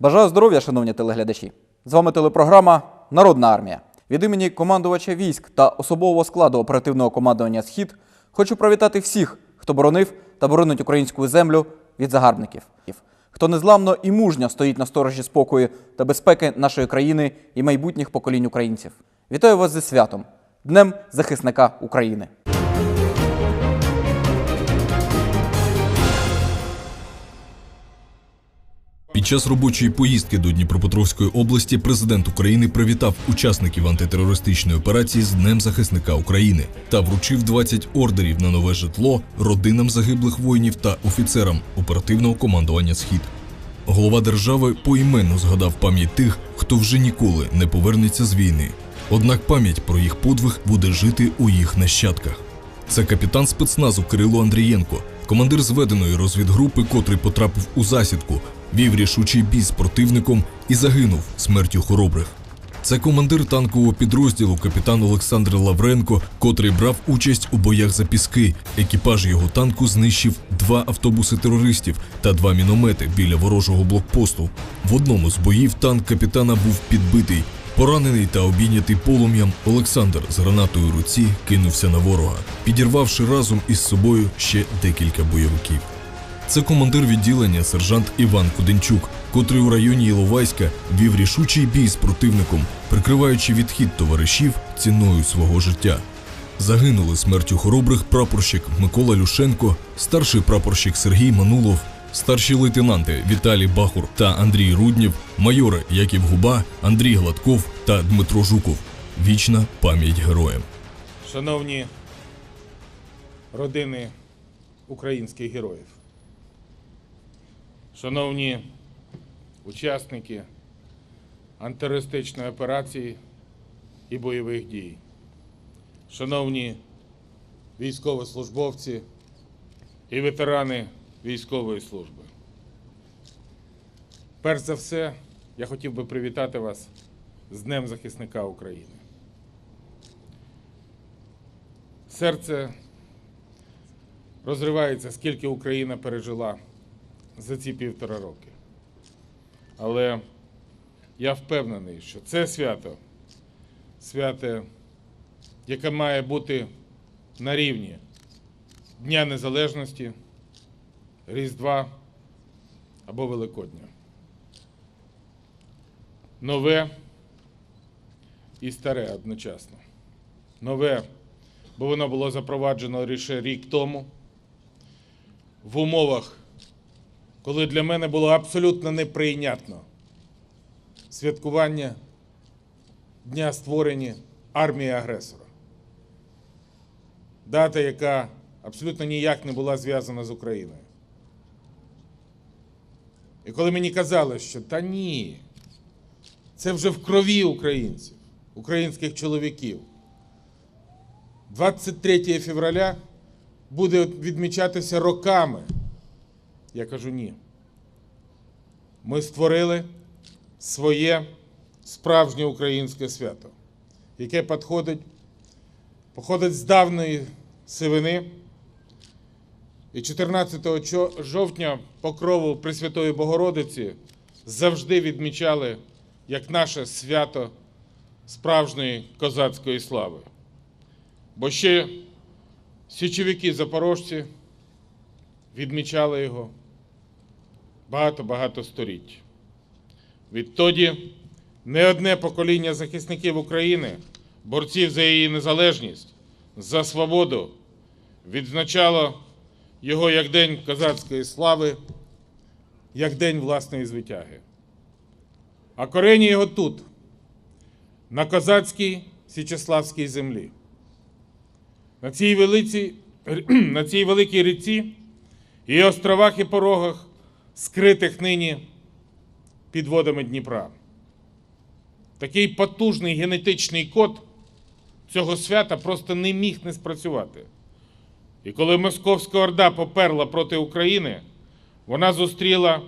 Бажаю здоров'я, шановні телеглядачі. З вами телепрограма Народна армія. Від імені командувача військ та особового складу оперативного командування Схід хочу привітати всіх, хто боронив та боронить українську землю від загарбників. Хто незламно і мужньо стоїть на сторожі спокою та безпеки нашої країни і майбутніх поколінь українців. Вітаю вас зі святом, Днем захисника України. Час робочої поїздки до Дніпропетровської області президент України привітав учасників антитерористичної операції з Днем захисника України та вручив 20 ордерів на нове житло родинам загиблих воїнів та офіцерам оперативного командування Схід. Голова держави поіменно згадав пам'ять тих, хто вже ніколи не повернеться з війни. Однак пам'ять про їх подвиг буде жити у їх нащадках. Це капітан спецназу Кирило Андрієнко, командир зведеної розвідгрупи, котрий потрапив у засідку, вів рішучий бій з противником і загинув смертю хоробрих. Це командир танкового підрозділу капітан Олександр Лавренко, котрий брав участь у боях за піски. Екіпаж його танку знищив два автобуси терористів та два міномети біля ворожого блокпосту. В одному з боїв танк капітана був підбитий. Поранений та обійнятий полум'ям, Олександр з гранатою руці кинувся на ворога, підірвавши разом із собою ще декілька бойовиків. Це командир відділення сержант Іван Куденчук, котрий у районі Іловайська вів рішучий бій з противником, прикриваючи відхід товаришів ціною свого життя. Загинули смертю хоробрих прапорщик Микола Люшенко, старший прапорщик Сергій Манулов, старші лейтенанти Віталій Бахур та Андрій Руднєв, майори Яків Губа, Андрій Гладков та Дмитро Жуков. Вічна пам'ять героям. Шановні родини українських героїв, шановні учасники антитерористичної операції і бойових дій, шановні військовослужбовці і ветерани військової служби. Перш за все, я хотів би привітати вас з Днем захисника України. Серце розривається, скільки Україна пережила за ці півтора роки. Але я впевнений, що це свято свято, яке має бути на рівні Дня Незалежності, Різдва або Великодня. Нове і старе одночасно. Нове бо воно було запроваджено лише рік тому в умовах, коли для мене було абсолютно неприйнятно святкування дня створення армії агресора. Дата, яка абсолютно ніяк не була зв'язана з Україною. І коли мені казали, що та ні, це вже в крові українців, українських чоловіків. 23 февраля буде відмічатися роками. Я кажу ні. Ми створили своє справжнє українське свято, яке підходить, походить з давньої сивини. І 14 жовтня покрову Пресвятої Богородиці завжди відмічали як наше свято справжньої козацької слави. Бо ще січовики запорожці відмічали його багато-багато століть. Відтоді не одне покоління захисників України, борців за її незалежність, за свободу, відзначало його як День козацької слави, як День власної звитяги. А корені його тут, на козацькій Січеславській землі. На цій, великій ріці і островах і порогах, скритих нині під водами Дніпра. Такий потужний генетичний код цього свята просто не міг не спрацювати. І коли Московська Орда поперла проти України, вона зустріла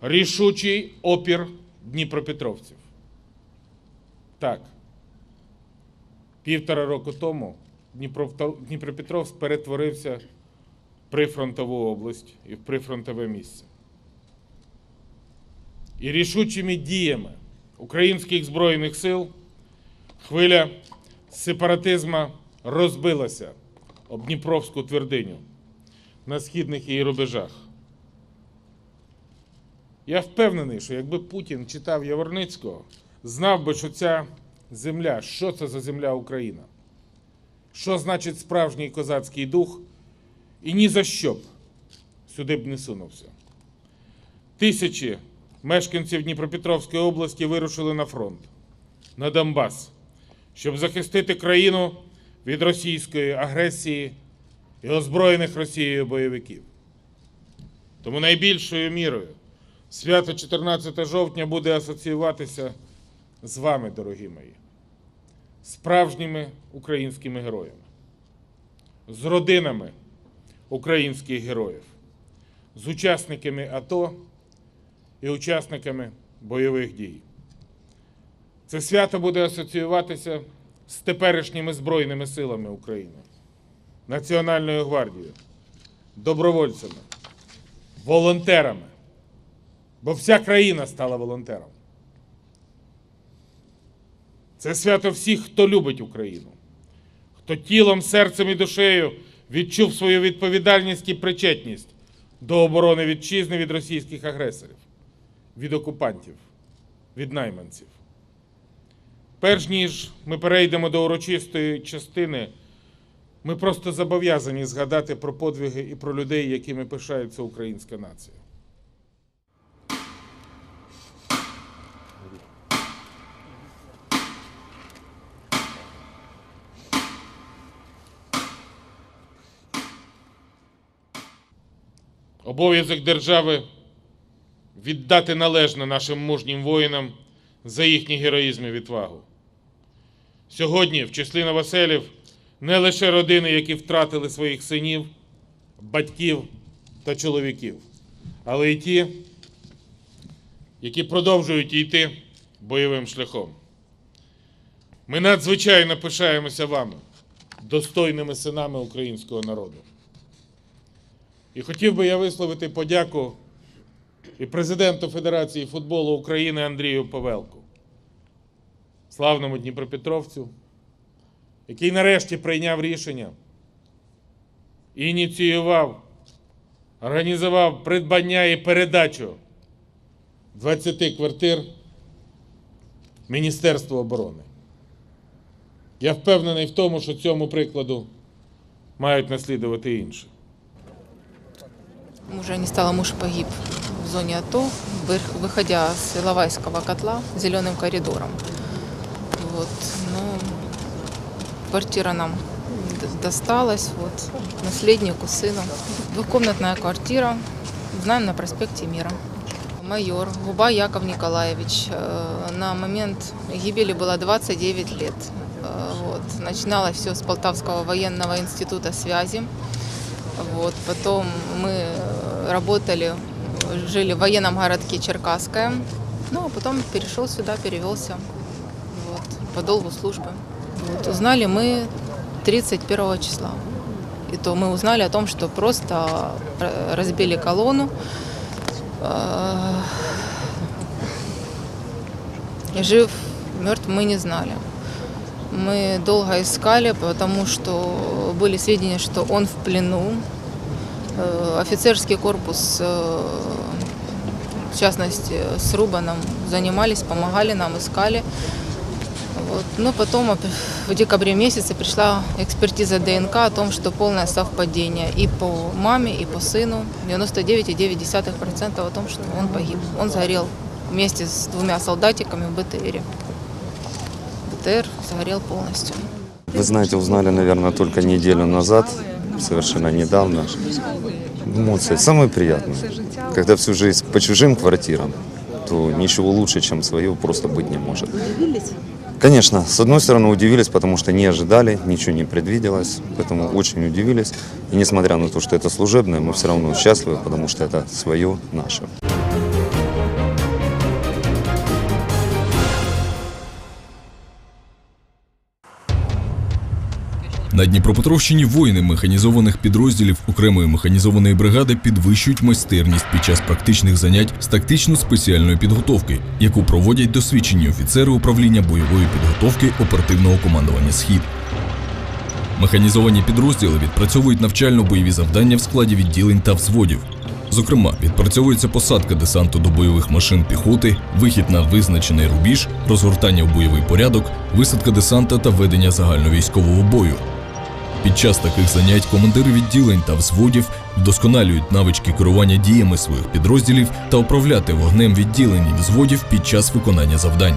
рішучий опір дніпропетровців. Так, півтора року тому Дніпро- Дніпропетровськ перетворився прифронтову область і в прифронтове місце. і рішучими діями українських збройних сил хвиля сепаратизму розбилася об Дніпровську твердиню на східних її рубежах. Я впевнений, що якби Путін читав Яворницького, знав би, що ця земля, що це за земля Україна, що значить справжній козацький дух, і ні за що б сюди б не сунувся. Тисячі мешканців Дніпропетровської області вирушили на фронт, на Донбас, щоб захистити країну від російської агресії і озброєних Росією бойовиків. Тому найбільшою мірою свято 14 жовтня буде асоціюватися з вами, дорогі мої, справжніми українськими героями, з родинами українських героїв, з учасниками АТО і учасниками бойових дій. Це свято буде асоціюватися з теперішніми Збройними силами України, Національною гвардією, добровольцями, волонтерами. Бо вся країна стала волонтером. Це свято всіх, хто любить Україну, хто тілом, серцем і душею відчув свою відповідальність і причетність до оборони вітчизни від російських агресорів, від окупантів, від найманців. Перш ніж ми перейдемо до урочистої частини, ми просто зобов'язані згадати про подвиги і про людей, якими пишається українська нація. Обов'язок держави віддати належне нашим мужнім воїнам за їхній героїзм і відвагу. Сьогодні в числі новоселів не лише родини, які втратили своїх синів, батьків та чоловіків, але й ті, які продовжують йти бойовим шляхом. Ми надзвичайно пишаємося вами, достойними синами українського народу. І хотів би я висловити подяку і президенту Федерації футболу України Андрію Павелку, славному Дніпропетровцю, який нарешті прийняв рішення і ініціював, організував придбання і передачу 20 квартир Міністерству оборони. Я впевнений в тому, що цьому прикладу мають наслідувати інші. Мужа не стало, муж погиб в зоне АТО, вы- выходя с Иловайского котла зеленым коридором. Вот, ну, квартира нам досталась, вот, наследнику, сыну. Двухкомнатная квартира, знаем, на проспекте Мира. Майор Губа Яков Николаевич. э, На момент гибели было 29 лет. Э, Вот. Начиналось все с Полтавского военного института связи. Вот. Потом мы работали, жили в военном городке Черкасское. Ну, а потом перешел сюда, перевелся вот, по долгу службы. Вот. Узнали мы 31 числа. И то мы узнали о том, что просто э, разбили колонну. Э, и Жив, мертв мы не знали. Мы долго искали, потому что были сведения, что он в плену. Э, Офицерский корпус, э, в частности, с Рубаном занимались, помогали нам, искали. Вот. Но потом оп- в декабре месяце пришла экспертиза ДНК о том, что полное совпадение и по маме, и по сыну. 99,9% о том, что он погиб. Он сгорел вместе с двумя солдатиками в БТРе. БТР сгорел полностью. Вы знаете, узнали, наверное, только неделю назад, совершенно недавно. Эмоции самые приятные. Когда всю жизнь по чужим квартирам, то ничего лучше, чем свое, просто быть не может. Конечно, с одной стороны удивились, потому что не ожидали, ничего не предвиделось, поэтому очень удивились. И несмотря на то, что это служебное, мы все равно счастливы, потому что это свое, наше. На Дніпропетровщині воїни механізованих підрозділів окремої механізованої бригади підвищують майстерність під час практичних занять з тактично-спеціальної підготовки, яку проводять досвідчені офіцери управління бойової підготовки оперативного командування Схід. Механізовані підрозділи відпрацьовують навчально-бойові завдання в складі відділень та взводів. Зокрема, відпрацьовується посадка десанту до бойових машин піхоти, вихід на визначений рубіж, розгортання в бойовий порядок, висадка десанта та ведення загальновійськового бою. Під час таких занять командири відділень та взводів вдосконалюють навички керування діями своїх підрозділів та управляти вогнем відділень і взводів під час виконання завдань.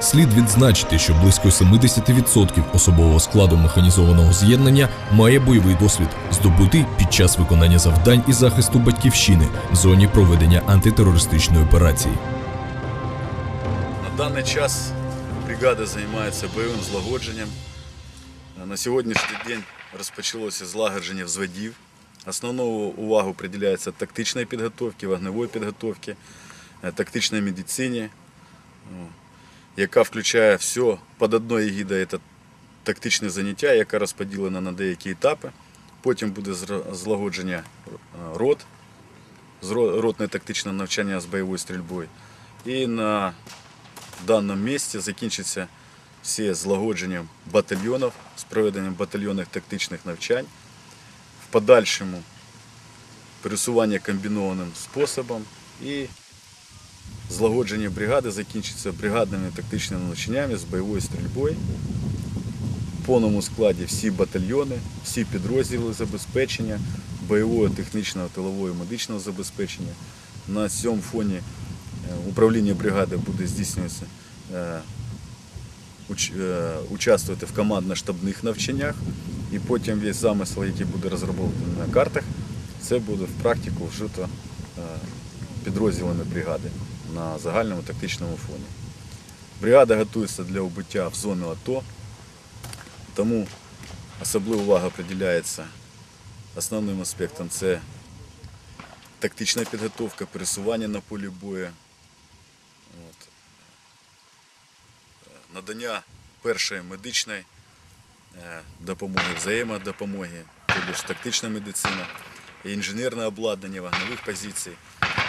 Слід відзначити, що близько 70% особового складу механізованого з'єднання має бойовий досвід, здобутий під час виконання завдань і захисту батьківщини в зоні проведення антитерористичної операції. На даний час бригада займається бойовим злагодженням. На сьогоднішній день розпочалося злагодження взводів. Основну увагу приділяється тактичній підготовці, вогневої підготовці, е, тактичній медицині, яка включає все під одною егідою. Це тактичне заняття, яке розподілено на деякі етапи. Потім буде злагодження е, рот, ротне тактичне навчання з бойовою стрільбою. І на даному місці закінчиться все злагодженням батальйонів з проведенням батальйонних тактичних навчань. В подальшому пересування комбінованим способом і злагодження бригади закінчиться бригадними тактичними навчаннями з бойовою стрільбою. В повному складі всі батальйони, всі підрозділи забезпечення, бойового, технічного, тилового і медичного забезпечення. На цьому фоні е, управління бригади буде здійснюватися, е, участвувати в командно-штабних навчаннях, і потім весь замисел, який буде розроблений на картах, це буде в практику вжито е, підрозділами бригади на загальному тактичному фоні. Бригада готується для убиття в зону АТО, тому особлива увага приділяється основним аспектам це тактична підготовка, пересування на полі бою, надання першої медичної е, допомоги, взаємодопомоги, тобто тактична медицина, інженерне обладнання вогневих позицій,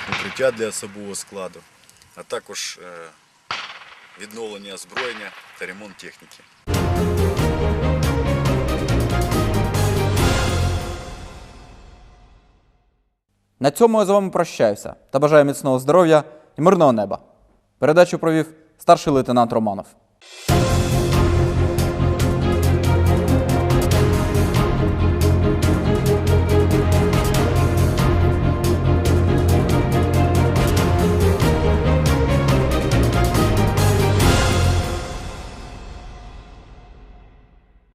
укриття для особового складу, а також е, відновлення озброєння та ремонт техніки. На цьому я з вами прощаюся та бажаю міцного здоров'я і мирного неба. Передачу провів старший лейтенант Романов. Bye.